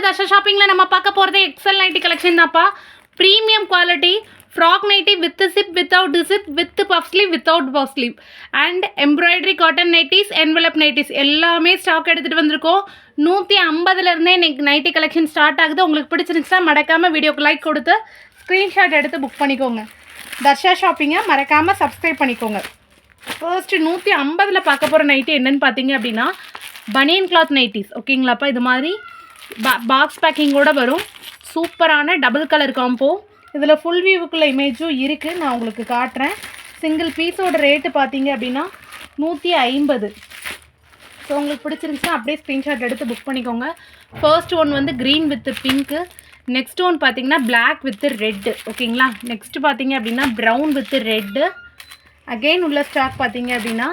To Darsha ஷாப்பிங்கில் நம்ம பார்க்க போகிறது எக்ஸல் நைட்டி கலெக்ஷன் தான்ப்பா. Premium quality frock nighty with zip without zip with puff sleeve without puff sleeve and embroidery cotton nighties envelope nighties எல்லாமே stock எடுத்துகிட்டு வந்திருக்கோம். நூற்றி ஐம்பதுலேருந்தே இன்னைக்கு நைட்டி கலெக்ஷன் ஸ்டார்ட் ஆகுது. உங்களுக்கு பிடிச்சிருந்துச்சுன்னா மறக்காமல் வீடியோக்கு லைக் கொடுத்து ஸ்க்ரீன்ஷாட் எடுத்து புக் பண்ணிக்கோங்க. தர்ஷா ஷாப்பிங்கை மறக்காமல் சப்ஸ்கிரைப் பண்ணிக்கோங்க. ஃபர்ஸ்ட் நூற்றி ஐம்பதில் பார்க்க போகிற நைட்டி என்னென்னு பார்த்தீங்க அப்படின்னா பனியன் கிளாத் நைட்டிஸ் ஓகேங்களாப்பா இது மாதிரி பா பாக்ஸ் பேக்கிங்கோட வரும். சூப்பரான டபுள் கலர் காம்போ இதில் ஃபுல் வியூவுக்குள்ள இமேஜும் இருக்குது நான் உங்களுக்கு காட்டுறேன். சிங்கிள் பீஸோட ரேட்டு பார்த்தீங்க அப்படின்னா நூற்றி ஐம்பது. ஸோ உங்களுக்கு பிடிச்சிருந்துச்சுன்னா அப்படியே ஸ்க்ரீன்ஷாட் எடுத்து புக் பண்ணிக்கோங்க. ஃபர்ஸ்ட் ஒன் வந்து green with pink next one பார்த்தீங்கன்னா பிளாக் வித் ரெட்டு ஓகேங்களா நெக்ஸ்ட் பார்த்தீங்க அப்படின்னா ப்ரௌன் வித் ரெட்டு அகெயின் உள்ள ஸ்டாக் பார்த்தீங்க அப்படின்னா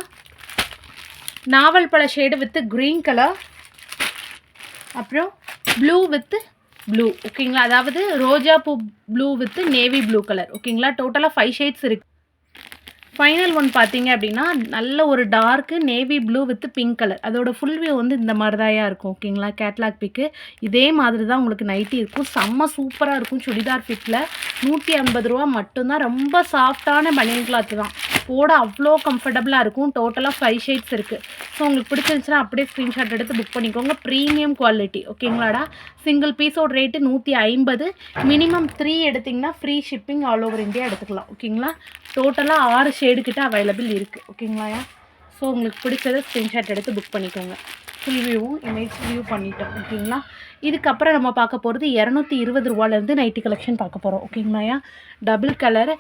நாவல் பழ ஷேடு வித் க்ரீன் கலர் அப்புறம் ப்ளூ வித்து ப்ளூ ஓகேங்களா அதாவது ரோஜா பூ blue with navy blue colour ஓகேங்களா டோட்டலாக ஃபைவ் ஷேட்ஸ் இருக்கு. ஃபைனல் ஒன் பார்த்தீங்க அப்படின்னா நல்ல ஒரு dark navy blue with pink colour அதோட ஃபுல் வியூ வந்து இந்த மாதிரி தான் இருக்கும் ஓகேங்களா கேட்லாக் பிக்கு இதே மாதிரி தான் உங்களுக்கு நைட்டி இருக்கும். செம்ம சூப்பராக இருக்கும் சுடிதார் பிக்கில் நூற்றி ஐம்பது ரூபா மட்டும்தான். ரொம்ப சாஃப்டான பனியன் கிளாத் தான். போட அவ்வளோ கம்ஃபர்டபுளாக இருக்கும். டோட்டலாக ஃபைவ் ஷேட்ஸ் இருக்குது ஸோ உங்களுக்கு பிடிச்சிருந்துச்சுன்னா அப்படியே ஸ்க்ரீன்ஷாட் எடுத்து புக் பண்ணிக்கோங்க. ப்ரீமியம் குவாலிட்டி ஓகேங்களாடா சிங்கிள் பீஸோட ரேட்டு நூற்றி ஐம்பது. மினிமம் த்ரீ எடுத்திங்கன்னா free shipping all over India எடுத்துக்கலாம் ஓகேங்களா டோட்டலாக ஆறு ஷேட் ஷேடுக்கிட்ட அவைலபிள் இருக்குது ஓகேங்களாயா ஸோ உங்களுக்கு பிடிச்சதை ஸ்க்ரீன்ஷாட் எடுத்து புக் பண்ணிக்கோங்க. ஃபுல் வியூவும் இமேஜ் வியூ பண்ணிட்டோம் ஓகேங்களா இதுக்கப்புறம் நம்ம பார்க்க போகிறது இரநூத்தி இருபது ரூபாலேருந்து நைட்டி கலெக்ஷன் பார்க்க போகிறோம் ஓகேங்களாயா double colour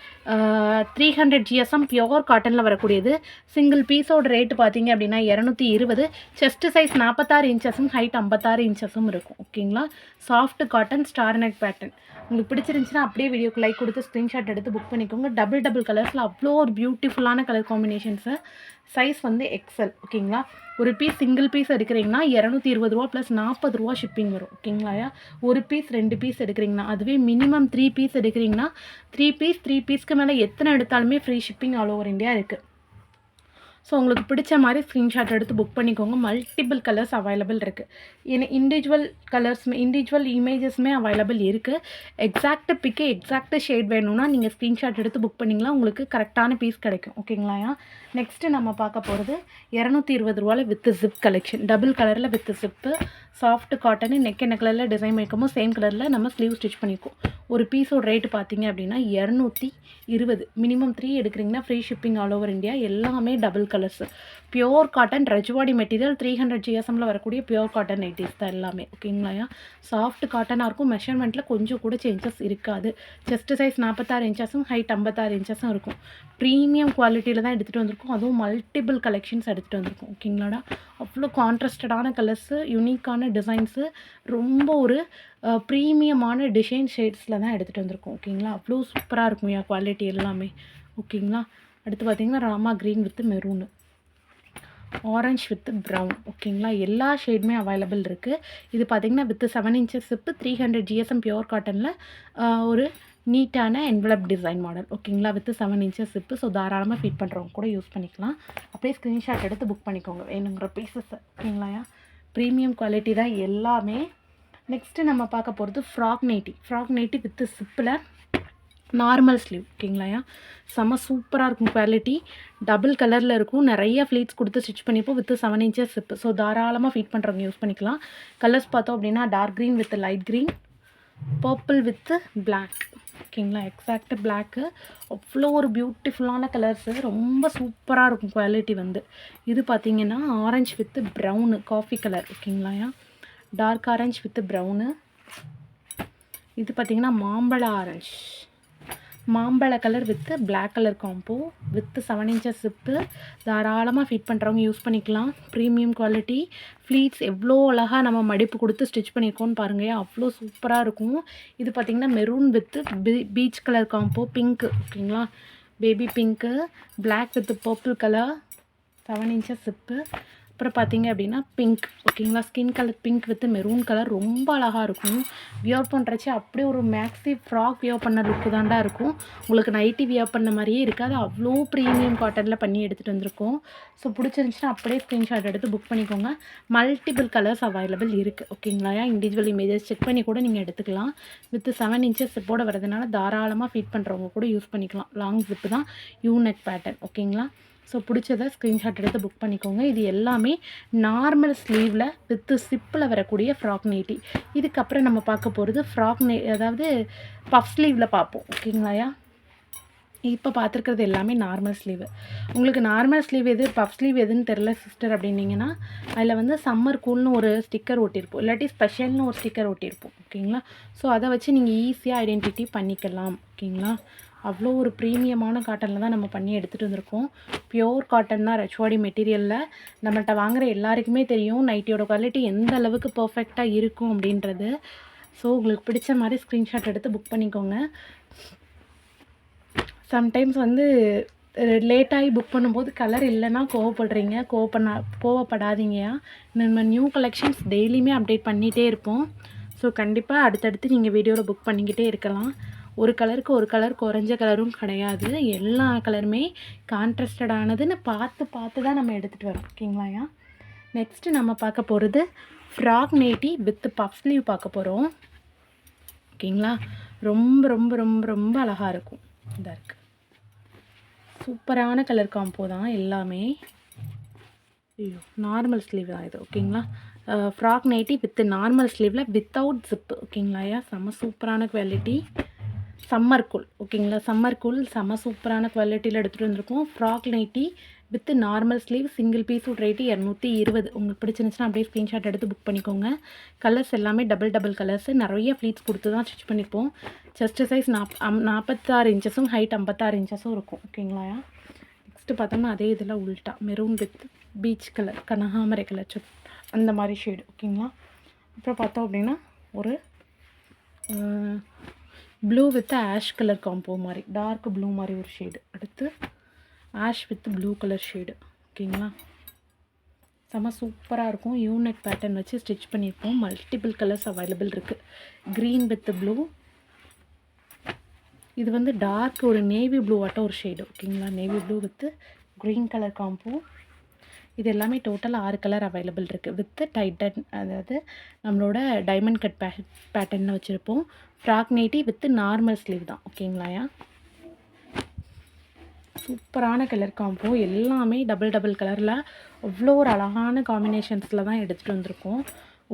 three hundred GSM pure காட்டனில் வரக்கூடியது. சிங்கிள் பீஸோட ரேட்டு பார்த்தீங்க அப்படின்னா இரநூத்தி இருபது. செஸ்ட் சைஸ் நாற்பத்தாறு இன்ச்சஸும் ஹைட் ஐம்பத்தாறு இன்ச்சஸும் இருக்கும். ஓகேங்களா soft cotton star neck pattern உங்களுக்கு பிடிச்சிருந்துச்சுன்னா அப்படியே வீடியோக்கு லைக் கொடுத்து ஸ்க்ரீன்ஷாட் எடுத்து புக் பண்ணிக்கோங்க. டபுள் டபுள் கலர்ஸில் அவ்வளோ ஒரு பியூட்டிஃபுல்லான கலர் காம்பினேஷன்ஸு சைஸ் வந்து எக்ஸல் ஓகேங்களா ஒரு பீஸ் சிங்கிள் பீஸ் எடுக்கிறீங்கன்னா இரநூத்தி இருபது ரூபா ப்ளஸ் நாற்பது ரூபா ஷிப்பிங் வரும். ஓகேங்களாயா? ஒரு பீஸ் ரெண்டு பீஸ் எடுக்கிறீங்கன்னா அதுவே மினிமம் த்ரீ பீஸ் எடுக்கிறீங்கன்னா த்ரீ பீஸ் த்ரீ பீஸ்க்கு மேலே எத்தனை எடுத்தாலுமே free shipping all over India இருக்குது ஸோ உங்களுக்கு பிடிச்ச மாதிரி ஸ்க்ரீன்ஷாட் எடுத்து புக் பண்ணிக்கோங்க. மல்டிபிள் கலர்ஸ் அவைலபிள் இருக்குது ஏன்னா இண்டிவிஜுவல் கலர்ஸ்மே இண்டிவிஜுவல் இமேஜஸ்மே அவைலபிள் இருக்குது எக்ஸாக்ட் பிக்கு எக்ஸாக்ட் ஷேட் வேணும்னா நீங்கள் ஸ்க்ரீன்ஷாட் எடுத்து புக் பண்ணிங்களா உங்களுக்கு கரெக்டான பீஸ் கிடைக்கும். ஓகேங்களாயா நெக்ஸ்ட்டு நம்ம பார்க்க போகிறது இரநூத்தி இருபது ரூபாயில் வித் ஜிப் கலெக்ஷன் டபுள் கலரில் with zip soft cotton neck என்ன கலரில் டிசைன் பண்ணிக்கமோ சேம் கலரில் நம்ம ஸ்லீவ் ஸ்டிச் பண்ணியிருக்கோம் ஒரு பீஸோட ரேட்டு பார்த்தீங்க அப்படின்னா இரநூத்தி இருபது. மினிமம் த்ரீ எடுக்கிறீங்கன்னா free shipping all over India எல்லாமே double colours pure cotton Rajwadi material three hundred ஜிஎஸ்எம்மில் வரக்கூடிய பியோர் காட்டன் நைட்டிஸ் தான் எல்லாமே. ஓகேங்களாயா சாஃப்ட் காட்டனாக இருக்கும். மெஷர்மெண்ட்டில் கொஞ்சம் கூட சேஞ்சஸ் இருக்காது. செஸ்ட் சைஸ் நாற்பத்தாறு இன்ச்சஸும் ஹைட் ஐம்பத்தாறு இன்ச்சஸும் இருக்கும். ப்ரீமியம் குவாலிட்டியில் தான் எடுத்துகிட்டு வந்திருக்கோம். அதுவும் மல்டிபிள் கலெக்ஷன்ஸ் எடுத்துகிட்டு வந்திருக்கோம். ஓகேங்களாடா அவ்வளோ கான்ட்ராஸ்டடான கலர்ஸு யூனிக்கான டிசைன்ஸு ரொம்ப ஒரு ப்ரீமியமான டிசைன் ஷேட்ஸில் தான் எடுத்துகிட்டு வந்திருக்கோம். ஓகேங்களா அவ்வளோ சூப்பராக இருக்கும் என் குவாலிட்டி எல்லாமே. ஓகேங்களா அடுத்து பார்த்தீங்கன்னா Rama green with maroon orange with brown ஓகேங்களா எல்லா ஷேடுமே அவைலபிள் இருக்குது இது பார்த்தீங்கன்னா with seven inches zip three hundred GSM pure காட்டனில் ஒரு நீட்டான என்வலப் டிசைன் மாடல் ஓகேங்களா with seven inches zip so தாராளமாக ஃபிட் பண்ணுறவங்க கூட யூஸ் பண்ணிக்கலாம். அப்படியே ஸ்க்ரீன்ஷாட் எடுத்து புக் பண்ணிக்கோங்க. வேணுங்கிற பீசஸ் ஓகேங்களா ப்ரீமியம் குவாலிட்டி தான் எல்லாமே. நெக்ஸ்ட்டு நம்ம பார்க்க போகிறது frock nighty frock nighty with சிப்பில் நார்மல் ஸ்லீவ் ஓகேங்களாயா செம்ம சூப்பராக இருக்கும் குவாலிட்டி டபுள் கலரில் இருக்கும். நிறைய ஃப்ளீட்ஸ் கொடுத்து ஸ்டிச் பண்ணிப்போம் with seven inches zip so தாராளமாக ஃபீட் பண்ணுறவங்க யூஸ் பண்ணிக்கலாம். கலர்ஸ் பார்த்தோம் அப்படின்னா dark green with light green purple with black ஓகேங்களா எக்ஸாக்டு பிளாக்கு அவ்வளோ ஒரு பியூட்டிஃபுல்லான கலர்ஸு ரொம்ப சூப்பராக இருக்கும் குவாலிட்டி வந்து. இது பார்த்தீங்கன்னா orange with brown coffee colour ஓகேங்களாயா dark orange with brown இது பார்த்தீங்கன்னா மாம்பழ ஆரஞ்சு மாம்பழ colour with black colour combo with seven inches zip தாராளமாக ஃபிட் பண்ணுறவங்க யூஸ் பண்ணிக்கலாம். ப்ரீமியம் குவாலிட்டி ஃப்ளீட்ஸ் எவ்வளோ அழகாக நம்ம மடிப்பு கொடுத்து ஸ்டிச் பண்ணியிருக்கோம்னு பாருங்கள் அவ்வளோ சூப்பராக இருக்கும். இது பார்த்திங்கன்னா maroon with peach colour combo pink ஓகேங்களா baby pink black with purple colour seven inches zip அப்புறம் பார்த்தீங்க அப்படின்னா பிங்க் ஓகேங்களா skin colour pink with maroon colour ரொம்ப அழகாக இருக்கும். வியர் பண்ணுறச்சு அப்படியே ஒரு மேக்ஸி ஃப்ராக் வியர் பண்ண லுக்கு தாண்டா இருக்கும். உங்களுக்கு நைட்டி வியர் பண்ண மாதிரியே இருக்காது. அவ்வளோ ப்ரீமியம் காட்டனில் பண்ணி எடுத்துகிட்டு வந்திருக்கோம். ஸோ பிடிச்சிருந்துச்சுன்னா அப்படியே ஸ்க்ரீன்ஷாட் எடுத்து புக் பண்ணிக்கோங்க. மல்டிபிள் கலர்ஸ் அவைலபிள் இருக்குது ஓகேங்களா இண்டிவிஜுவல் இமேஜஸ் செக் பண்ணி கூட நீங்கள் எடுத்துக்கலாம். வித் செவன் இன்ச்சஸ் ஜிப்போட வரதுனால தாராளமாக ஃபீட் பண்ணுறவங்க கூட யூஸ் பண்ணிக்கலாம். லாங் ஜிப்பு தான். யூனெக் பேட்டர்ன் ஓகேங்களா ஸோ பிடிச்சதை ஸ்க்ரீன்ஷாட் எடுத்து புக் பண்ணிக்கோங்க. இது எல்லாமே நார்மல் ஸ்லீவில் வித்து சிப்பில் வரக்கூடிய ஃப்ராக் நைட்டி இதுக்கப்புறம் நம்ம பார்க்க போகிறது ஃப்ராக் நை அதாவது பஃப் ஸ்லீவில் பார்ப்போம். ஓகேங்களாயா இப்போ பார்த்துருக்கிறது எல்லாமே நார்மல் ஸ்லீவு உங்களுக்கு நார்மல் ஸ்லீவ் எது பஃப் ஸ்லீவ் எதுன்னு தெரில சிஸ்டர் அப்படின்னீங்கன்னா அதில் வந்து சம்மர் கூல்னு ஒரு ஸ்டிக்கர் ஒட்டியிருப்போம் இல்லாட்டி ஸ்பெஷல்னு ஒரு ஸ்டிக்கர் ஒட்டியிருப்போம் ஓகேங்களா ஸோ அதை வச்சு நீங்கள் ஈஸியாக ஐடென்டிட்டி பண்ணிக்கலாம். ஓகேங்களா அவ்வளோ ஒரு ப்ரீமியமான காட்டனில் தான் நம்ம பண்ணி எடுத்துகிட்டு வந்திருக்கோம். பியோர் காட்டன் தான் ரச்வாடி மெட்டீரியலில் நம்மள்கிட்ட வாங்குற எல்லாருக்குமே தெரியும். நைட்டியோட குவாலிட்டி எந்த அளவுக்கு பர்ஃபெக்டாக இருக்கும் அப்படின்றது. ஸோ உங்களுக்கு பிடிச்ச மாதிரி ஸ்க்ரீன்ஷாட் எடுத்து புக் பண்ணிக்கோங்க. சம்டைம்ஸ் வந்து லேட்டாகி புக் பண்ணும்போது கலர் இல்லைன்னா கோவப்படுறீங்க. கோவப்பண்ணா கோவப்படாதீங்கயா நம்ம நியூ கலெக்ஷன்ஸ் டெய்லியுமே அப்டேட் பண்ணிகிட்டே இருப்போம். ஸோ கண்டிப்பாக அடுத்தடுத்து நீங்கள் வீடியோவில் புக் பண்ணிக்கிட்டே இருக்கலாம். ஒரு கலருக்கு ஒரு கலர் குறைஞ்ச கலரும் கிடையாது. எல்லா கலருமே கான்ட்ராஸ்டடானதுன்னு பார்த்து பார்த்து தான் நம்ம எடுத்துகிட்டு வரோம். ஓகேங்களாயா நெக்ஸ்ட்டு நம்ம பார்க்க போகிறது frock nighty with puff sleeve பார்க்க போகிறோம் ஓகேங்களா? ரொம்ப ரொம்ப ரொம்ப ரொம்ப அழகாக இருக்கும். இதாக இருக்குது சூப்பரான கலர் காம்போ தான் எல்லாமே. ஐயோ நார்மல் ஸ்லீவ் தான் இது. ஓகேங்களா? ஃப்ராக் நைட்டி வித் நார்மல் ஸ்லீவில் வித்தவுட் ஜிப்பு ஓகேங்களாயா செம்ம சூப்பரான குவாலிட்டி சம்மர் கூல் ஓகேங்களா சம்மர் கூல் செம்ம சூப்பரான குவாலிட்டியில் எடுத்துகிட்டு வந்திருக்கோம். Frock nighty with normal sleeve single பீஸோட ரேட்டு இரநூத்தி இருபது. உங்களுக்கு பிடிச்சிருந்துச்சுன்னா அப்படியே ஸ்க்ரீன்ஷாட் எடுத்து புக் பண்ணிக்கோங்க. கலர்ஸ் எல்லாமே டபுள் டபுள் கலர்ஸ் நிறைய ஃப்ளீட்ஸ் கொடுத்து தான் ஸ்டிச் பண்ணிப்போம் செஸ்ட் சைஸ் நாப் அம் நாற்பத்தாறு இன்ச்சஸும் ஹைட் ஐம்பத்தாறு இன்ச்சஸும் இருக்கும். ஓகேங்களா நெக்ஸ்ட்டு பார்த்தோம்னா அதே இதில் உல்ட்டா மெரூன் வித் பீச் கலர் கனகாமரை கலர் சுட் அந்த மாதிரி ஷேடு ஓகேங்களா அப்புறம் பார்த்தோம் அப்படின்னா ஒரு blue with ash colour combo மாதிரி. டார்க் ப்ளூ மாதிரி ஒரு ஷேடு அடுத்து ash with blue colour shade ஓகேங்களா செம்ம சூப்பராக இருக்கும். யூனிட் பேட்டர்ன் வச்சு ஸ்டிச் பண்ணியிருக்கோம். மல்டிபிள் கலர்ஸ் அவைலபிள் இருக்குது க்ரீன் வித் ப்ளூ இது வந்து டார்க் ஒரு நேவி ப்ளூ ஆட்டம் ஒரு ஷேடு ஓகேங்களா navy blue with green colour combo இது எல்லாமே டோட்டல் ஆறு கலர் அவைலபிள் இருக்குது வித் டைட்டன் அதாவது நம்மளோட டைமண்ட் கட் பே பேட்டர்னில் வச்சுருப்போம். Frock nighty with normal sleeve தான். ஓகேங்களாயா சூப்பரான கலர் காம்போ எல்லாமே டபுள் டபுள் கலரில் அவ்வளோ ஒரு அழகான காம்பினேஷன்ஸில் தான் எடுத்துகிட்டு வந்திருக்கோம்.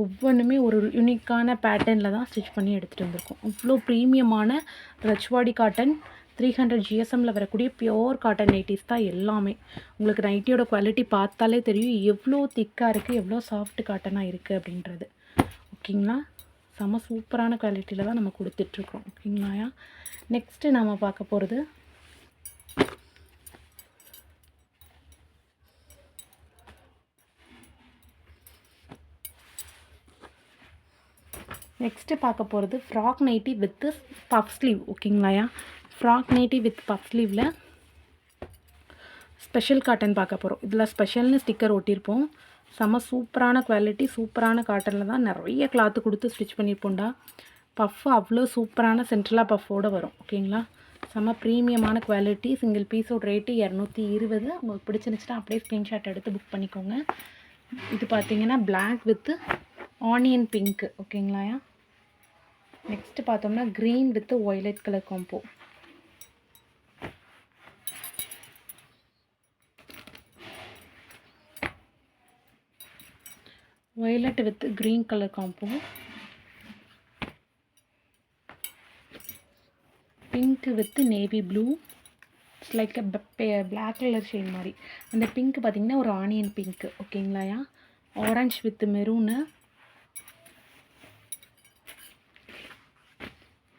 ஒவ்வொன்றுமே ஒரு யூனிக்கான பேட்டர்னில் தான் ஸ்டிச் பண்ணி எடுத்துகிட்டு வந்திருக்கோம். அவ்வளோ ப்ரீமியமான ரச்வாடி காட்டன் த்ரீ ஹண்ட்ரட் ஜிஎஸ்எம்மில் வரக்கூடிய பியோர் காட்டன் நைட்டிஸ் தான் எல்லாமே. உங்களுக்கு நைட்டியோட குவாலிட்டி பார்த்தாலே தெரியும் எவ்வளோ திக்காக இருக்குது எவ்வளோ சாஃப்ட் காட்டனாக இருக்குது அப்படின்றது. ஓகேங்களா செம்ம சூப்பரான குவாலிட்டியில் தான் நம்ம கொடுத்துட்ருக்கோம். ஓகேங்களாயா நெக்ஸ்ட்டு நம்ம பார்க்க போகிறது நெக்ஸ்ட்டு பார்க்க போகிறது frock nighty with puff sleeve ஓகேங்களாயா frock nighty with puff ஸ்லீவில் ஸ்பெஷல் காட்டன் பார்க்க போகிறோம் இதில் ஸ்பெஷல்னு ஸ்டிக்கர் ஒட்டியிருப்போம். செம்ம சூப்பரான குவாலிட்டி சூப்பரான காட்டனில் தான் நிறைய கிளாத்து கொடுத்து ஸ்டிச் பண்ணியிருப்போம்டா. பஃப் அவ்வளோ சூப்பரான சென்ட்ரலாக பஃப்போடு வரும். ஓகேங்களா செம்ம ப்ரீமியமான குவாலிட்டி சிங்கிள் பீஸோட ரேட்டு இரநூத்தி இருபது. உங்களுக்கு பிடிச்சிருந்துச்சுன்னா அப்படியே ஸ்க்ரீன்ஷாட் எடுத்து புக் பண்ணிக்கோங்க. இது பார்த்தீங்கன்னா பிளாக் வித்து ஆனியன் பிங்க்கு ஓகேங்களாயா நெக்ஸ்ட்டு பார்த்தோம்னா green with violet colour combo violet with green colour combo pink with navy blue it's like a black colour shade மாதிரி அந்த பிங்க் பார்த்திங்கன்னா ஒரு onion pink ஓகேங்களாயா orange with maroon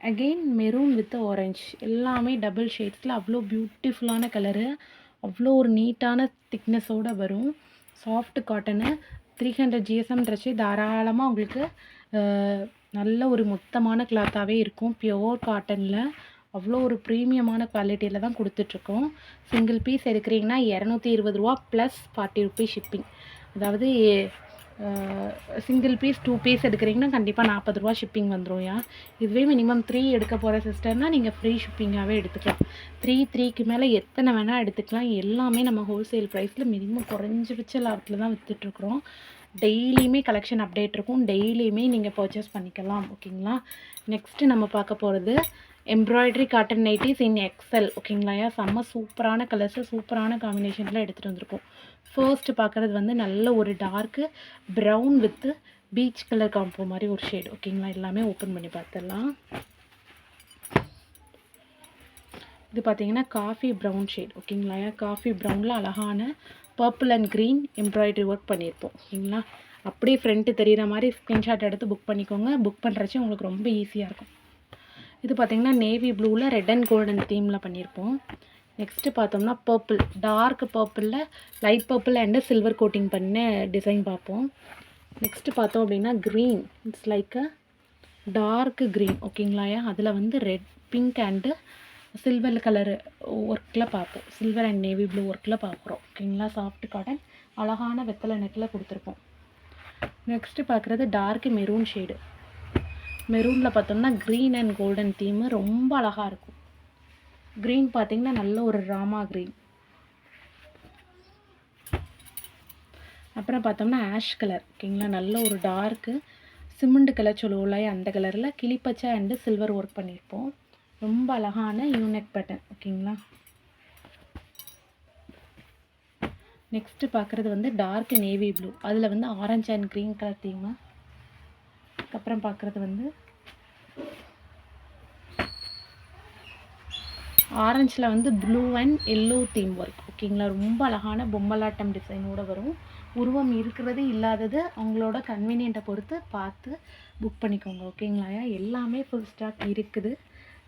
again maroon with orange எல்லாமே double ஷேட்ஸில் அவ்வளோ பியூட்டிஃபுல்லான colour அவ்வளோ ஒரு நீட்டான திக்னஸோடு வரும். சாஃப்ட் காட்டனு த்ரீ ஹண்ட்ரட் ஜிஎஸ்எம்ன்றச்சு தாராளமாக உங்களுக்கு நல்ல ஒரு மொத்தமான கிளாத்தாகவே இருக்கும். பியோர் காட்டனில் அவ்வளோ ஒரு ப்ரீமியமான குவாலிட்டியில் தான் கொடுத்துட்ருக்கோம். சிங்கிள் பீஸ் எடுக்கிறீங்கன்னா இரநூத்தி இருபது ரூபா ப்ளஸ் ஃபார்ட்டி ருபீஸ் ஷிப்பிங் அதாவது சிங்கிள் பீஸ் டூ பீஸ் எடுக்கிறீங்கன்னா கண்டிப்பாக நாற்பது ரூபா ஷிப்பிங் வந்துரும்யா இதுவே மினிமம் த்ரீ எடுக்க போகிற சிஸ்டர்னால் நீங்கள் ஃப்ரீ ஷிப்பிங்காகவே எடுத்துக்கலாம். த்ரீ த்ரீக்கு மேலே எத்தனை வேணால் எடுத்துக்கலாம். எல்லாமே நம்ம ஹோல்சேல் ப்ரைஸில் மினிமம் குறைஞ்சபட்ச லாபத்தில் தான் விற்றுட்ருக்குறோம் டெய்லியுமே கலெக்ஷன் அப்டேட் இருக்கும். டெய்லியுமே நீங்கள் பர்ச்சேஸ் பண்ணிக்கலாம் ஓகேங்களா? நெக்ஸ்ட்டு நம்ம பார்க்க போகிறது embroidery cotton nighties in XL ஓகேங்களா செம்ம சூப்பரான கலர்ஸு சூப்பரான காம்பினேஷனில் எடுத்துகிட்டு வந்திருக்கோம். ஃபர்ஸ்ட் பார்க்குறது வந்து நல்ல ஒரு dark brown with peach colour combo மாதிரி ஒரு ஷேட் ஓகேங்களா எல்லாமே ஓப்பன் பண்ணி பார்த்துடலாம். இது பார்த்தீங்கன்னா காஃபி ப்ரௌன் ஷேட் ஓகேங்களா காஃபி ப்ரௌனில் அழகான purple and green embroidery work பண்ணியிருப்போம். ஓகேங்களா அப்படியே ஃப்ரண்ட்டு தெரிகிற மாதிரி ஸ்க்ரீன்ஷாட் எடுத்து புக் பண்ணிக்கோங்க. புக் பண்ணுறச்சு உங்களுக்கு ரொம்ப ஈஸியாக இருக்கும். இது பார்த்தீங்கன்னா நேவி ப்ளூவில் ரெட் அண்ட் கோல்டன் தீமில் பண்ணியிருப்போம். நெக்ஸ்ட்டு பார்த்தோம்னா purple dark பர்பிளில் light purple and silver coating பண்ண டிசைன் பார்ப்போம். நெக்ஸ்ட்டு பார்த்தோம் அப்படின்னா green it's like a dark green ஓகேங்களாயா அதில் வந்து red pink and silver colour ஒர்க்கில் பார்ப்போம். சில்வர் அண்ட் நேவி ப்ளூ ஒர்க்கில் பார்க்குறோம் ஓகேங்களா சாஃப்ட் காட்டன் அழகான வெத்தலை நெட்டில் கொடுத்துருப்போம். நெக்ஸ்ட்டு பார்க்குறது டார்க் மெரூன் ஷேடு மெரூனில் பார்த்தோம்னா க்ரீன் அண்ட் கோல்டன் தீமு ரொம்ப அழகாக இருக்கும். க்ரீன் பார்த்தீங்கன்னா நல்ல ஒரு ராமா க்ரீன் அப்புறம் பார்த்தோம்னா ஆஷ் கலர் ஓகேங்களா நல்ல ஒரு டார்க்கு சிமெண்ட் கலர் சொல்லுவோம்ல அந்த கலரில் கிளிப்பச்சை அண்டு சில்வர் ஒர்க் பண்ணியிருப்போம். ரொம்ப அழகான யூனெக் பேட்டர்ன் ஓகேங்களா நெக்ஸ்ட்டு பார்க்குறது வந்து டார்க் நேவி ப்ளூ அதில் வந்து orange and green colour theme அதுக்கப்புறம் பார்க்குறது வந்து ஆரஞ்சில் வந்து blue and yellow theme work ஓகேங்களா? ரொம்ப அழகான பொம்மலாட்டம் டிசைனோட வரும். உருவம் இருக்கிறது இல்லாதது அவங்களோட கன்வீனியண்ட்டை பொறுத்து பார்த்து புக் பண்ணிக்கோங்க ஓகேங்களா? எல்லாமே ஃபுல் ஸ்டாக் இருக்குது.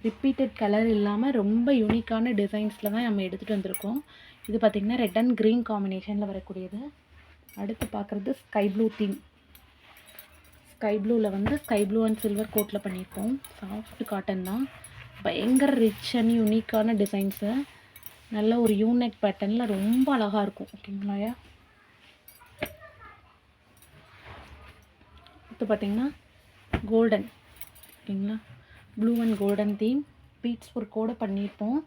ரிப்பீட்டட் கலர் இல்லாமல் ரொம்ப யூனிக்கான டிசைன்ஸில் தான் நம்ம எடுத்துகிட்டு வந்திருக்கோம். இது பார்த்திங்கன்னா ரெட் அண்ட் க்ரீன் காம்பினேஷனில் வரக்கூடியது. அடுத்து பார்க்குறது ஸ்கை ப்ளூ தீம் ஸ்கை ப்ளூவில் வந்து ஸ்கை ப்ளூ அண்ட் சில்வர் கோட்டில் பண்ணியிருக்கோம். சாஃப்ட் காட்டன் தான். பயங்கர ரிச் அண்ட் யூனிக்கான டிசைன்ஸு நல்ல ஒரு யூனிக் பேட்டர்னில் ரொம்ப அழகாக இருக்கும் ஓகேங்களாயா இப்போ பார்த்தீங்கன்னா கோல்டன் ஓகேங்களா? Blue and golden theme beads ஒர்க்கோடு பண்ணியிருப்போம்.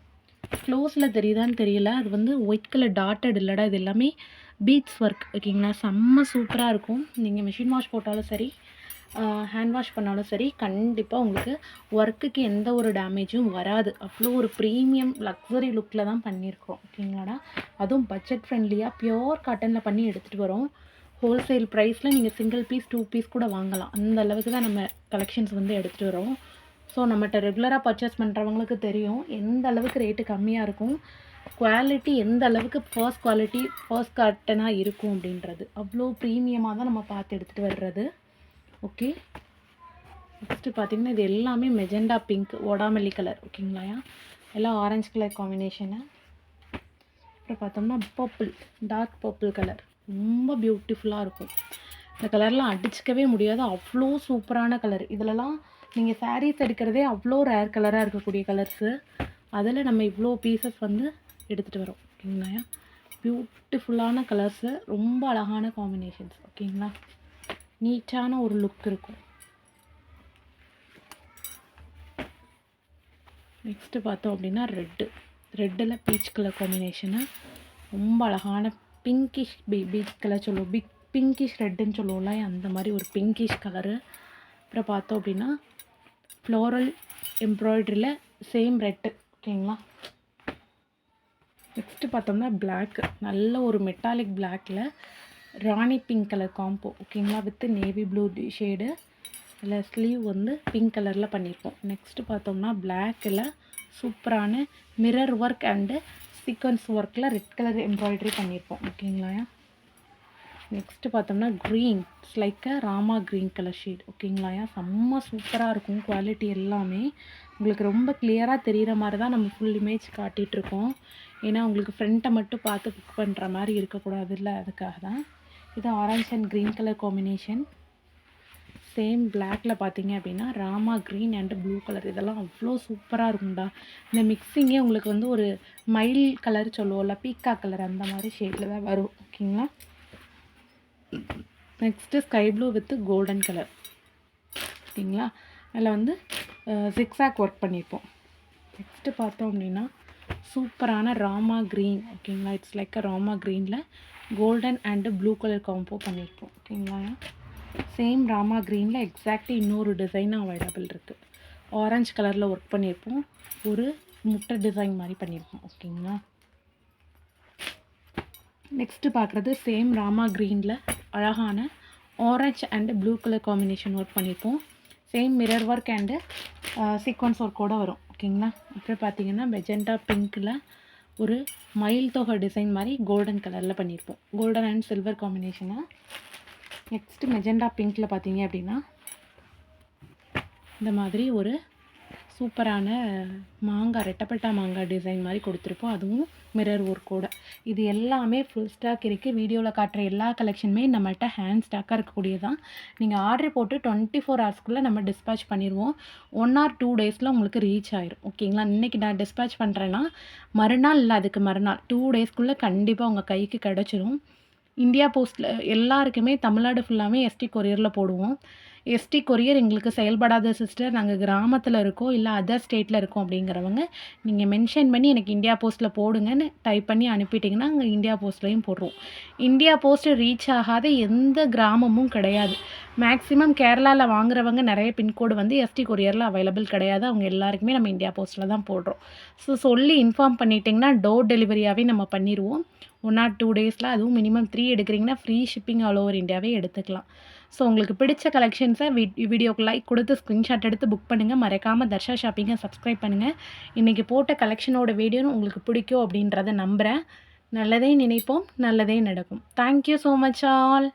க்ளோஸில் தெரியுதான்னு தெரியல அது வந்து ஒயிட் கலர் டாட்டட் இல்லைடா இது எல்லாமே பீட்ஸ் ஒர்க் ஓகேங்களா? செம்ம சூப்பராக இருக்கும். நீங்கள் மிஷின் வாஷ் போட்டாலும் சரி ஹேண்ட் வாஷ் பண்ணாலும் சரி கண்டிப்பாக உங்களுக்கு ஒர்க்குக்கு எந்த ஒரு டேமேஜும் வராது. அவ்வளோ ஒரு ப்ரீமியம் லக்ஸரி லுக்கில் தான் பண்ணியிருக்கோம் ஓகேங்களாடா அதுவும் பட்ஜெட் ஃப்ரெண்ட்லியாக பியோர் காட்டனில் பண்ணி எடுத்துகிட்டு வரோம். ஹோல்சேல் ப்ரைஸில் நீங்கள் சிங்கிள் பீஸ் டூ பீஸ் கூட வாங்கலாம். அந்த அளவுக்கு தான் நம்ம கலெக்ஷன்ஸ் வந்து எடுத்துகிட்டு வரோம். ஸோ நம்மகிட்ட ரெகுலராக பர்ச்சேஸ் பண்ணுறவங்களுக்கு தெரியும் எந்த அளவுக்கு ரேட்டு கம்மியாக இருக்கும் குவாலிட்டி எந்த அளவுக்கு ஃபர்ஸ்ட் குவாலிட்டி ஃபர்ஸ்ட் காட்டனாக இருக்கும் அப்படின்றது. அவ்வளோ ப்ரீமியமாக தான் நம்ம பார்த்து எடுத்துகிட்டு வர்றது. ஓகே. நெக்ஸ்ட்டு பார்த்தீங்கன்னா இது எல்லாமே மெஜெண்டா பிங்க் ஓடாமல்லி கலர் ஓகேங்களாயா எல்லாம் ஆரஞ்சு கலர் காம்பினேஷனு அப்புறம் பார்த்தோம்னா பர்பிள் டார்க் பர்பிள் கலர் ரொம்ப பியூட்டிஃபுல்லாக இருக்கும். இந்த கலர்லாம் அடிச்சிக்கவே முடியாது. அவ்வளோ சூப்பரான கலர் இதிலலாம் நீங்கள் சாரீஸ் எடுக்கிறதே அவ்வளோ ரேர் கலராக இருக்கக்கூடிய கலர்ஸு அதில் நம்ம இவ்வளோ பீசஸ் வந்து எடுத்துகிட்டு வரோம். ஓகேங்களாயா பியூட்டிஃபுல்லான கலர்ஸு ரொம்ப அழகான காம்பினேஷன்ஸ் ஓகேங்களா? நீட்டான ஒரு லுக் இருக்கும். நெக்ஸ்ட்டு பார்த்தோம் அப்படின்னா ரெட்டு ரெட்டில் பீச் கலர் காம்பினேஷனு ரொம்ப அழகான பிங்கிஷ் பீ பீச் கலர் சொல்லுவோம். பிக் பிங்கிஷ் ரெட்டுன்னு சொல்லுவோம்ல அந்த மாதிரி ஒரு பிங்கிஷ் கலரு அப்புறம் பார்த்தோம் அப்படின்னா ஃப்ளோரல் எம்ப்ராய்டரியில் சேம் ரெட்டு ஓகேங்களா நெக்ஸ்ட்டு பார்த்தோம்னா பிளாக் நல்ல ஒரு மெட்டாலிக் பிளாக்கில் ராணி பிங்க் கலர் காம்போ ஓகேங்களா வித் நேவி ப்ளூ ஷேடு இதில் ஸ்லீவ் வந்து பிங்க் கலரில் பண்ணியிருக்கோம் நெக்ஸ்ட்டு பார்த்தோம்னா பிளாக்கில் சூப்பரான மிரர் ஒர்க் அண்டு சீக்வன்ஸ் ஒர்க்கில் ரெட் கலர் எம்ப்ராய்டரி பண்ணியிருப்போம் ஓகேங்களா நெக்ஸ்ட்டு பார்த்தோம்னா green it's like a rama green colour shade ஓகேங்களாயா செம்ம சூப்பராக இருக்கும் குவாலிட்டி எல்லாமே. உங்களுக்கு ரொம்ப கிளியராக தெரிகிற மாதிரி தான் நம்ம ஃபுல் இமேஜ் காட்டிகிட்ருக்கோம் ஏன்னா உங்களுக்கு ஃப்ரண்ட்டை மட்டும் பார்த்து புக் பண்ணுற மாதிரி இருக்கக்கூடாதுல்ல அதுக்காக தான் இது orange and green colour combination same பிளாக்ல பார்த்தீங்க அப்படின்னா rama green and blue colour இதெல்லாம் அவ்வளோ சூப்பராக இருக்கும்டா. இந்த மிக்சிங்கே உங்களுக்கு வந்து ஒரு மயில் கலர் சொல்லுவோம்ல பீக்கா கலர் அந்த மாதிரி ஷேடில் தான் வரும். ஓகேங்களா next sky blue with golden colour ஓகேங்களா அதில் வந்து சிக்ஸாக் ஒர்க் பண்ணியிருப்போம் நெக்ஸ்ட்டு பார்த்தோம் அப்படின்னா சூப்பரான ராமா க்ரீன் ஓகேங்களா இட்ஸ் லைக் அ ராமா க்ரீனில் golden and blue colour combo பண்ணியிருப்போம் ஓகேங்களா சேம் ராமா க்ரீனில் எக்ஸாக்ட்லி இன்னொரு டிசைனும் அவைலபிள் இருக்குது ஆரஞ்சு கலரில் ஒர்க் பண்ணியிருப்போம் ஒரு முட்டை டிசைன் மாதிரி பண்ணியிருப்போம் ஓகேங்களா? நெக்ஸ்ட்டு பார்க்குறது சேம் ராமா க்ரீனில் அழகான orange and blue colour combination work பண்ணியிருப்போம் same mirror work and sequence ஒர்க்கோடு வரும் ஓகேங்களா? அப்புறம் பார்த்தீங்கன்னா மெஜெண்டா பிங்க்கில் ஒரு மயில் தொகை டிசைன் மாதிரி கோல்டன் கலரில் பண்ணியிருப்போம். கோல்டன் அண்ட் சில்வர் காம்பினேஷனாக நெக்ஸ்ட்டு மெஜெண்டா பிங்க்கில் பார்த்தீங்க அப்படின்னா இந்த மாதிரி ஒரு சூப்பரான மாங்காய் ரெட்டப்பட்டா மாங்காய் டிசைன் மாதிரி கொடுத்துருப்போம். அதுவும் மிரர் ஒர்க்கோட இது எல்லாமே ஃபுல் ஸ்டாக் இருக்குது வீடியோவில் காட்டுற எல்லா கலெக்ஷனுமே நம்மள்கிட்ட ஹேண்ட் ஸ்டாக்காக இருக்கக்கூடியதான் நீங்கள் ஆர்டர் போட்டு டுவெண்ட்டி ஃபோர் ஹவர்ஸ்க்குள்ளே நம்ம டிஸ்பேச் பண்ணிடுவோம் ஒன் ஆர் டூ டேஸில் உங்களுக்கு ரீச் ஆயிரும். ஓகேங்களா இன்றைக்கி நான் டிஸ்பேச் பண்ணுறேன்னா மறுநாள் இல்லை அதுக்கு மறுநாள். டூ டேஸ்க்குள்ளே கண்டிப்பாக உங்கள் கைக்கு கிடச்சிரும். இந்தியா போஸ்ட்டில் எல்லாருக்குமே தமிழ்நாடு ஃபுல்லாமே எஸ்டி கொரியரில் போடுவோம். எஸ்டி கொரியர் எங்களுக்கு செயல்படாத சிஸ்டர் நாங்கள் கிராமத்தில் இருக்கோம் இல்லை அதர் ஸ்டேட்டில் இருக்கோம் அப்படிங்கிறவங்க நீங்கள் மென்ஷன் பண்ணி எனக்கு இந்தியா போஸ்ட்டில் போடுங்கன்னு டைப் பண்ணி அனுப்பிட்டிங்கன்னா அங்கே இந்தியா போஸ்ட்லேயும் போடுறோம். இந்தியா போஸ்ட்டு ரீச் ஆகாத எந்த கிராமமும் கிடையாது. மேக்ஸிமம் கேரளாவில் வாங்குறவங்க நிறைய பின்கோடு வந்து எஸ்டி கொரியரில் அவைலபிள் கிடையாது. அவங்க எல்லாருக்குமே நம்ம இந்தியா போஸ்ட்டில் தான் போடுறோம். ஸோ சொல்லி இன்ஃபார்ம் பண்ணிட்டிங்கன்னா டோர் டெலிவரியாகவே நம்ம பண்ணிடுவோம் ஒன் ஆர் டூ டேஸில் அதுவும் மினிமம் த்ரீ எடுக்கிறீங்கன்னா ஃப்ரீ ஷிப்பிங் ஆல் ஓவர் இந்தியாவே எடுத்துக்கலாம். ஸோ உங்களுக்கு பிடிச்ச கலெக்ஷன்ஸை வி வீடியோக்கு லைக் கொடுத்து ஸ்க்ரீன்ஷாட் எடுத்து புக் பண்ணுங்கள் மறக்காமல் தர்ஷா ஷாப்பிங்கை சப்ஸ்கிரைப் பண்ணுங்கள் இன்றைக்கி போட்ட கலெக்ஷனோட வீடியோன்னு உங்களுக்கு பிடிக்கும் அப்படின்றத நம்புகிறேன் நல்லதே நினைப்போம் நல்லதே நடக்கும். Thank you so much all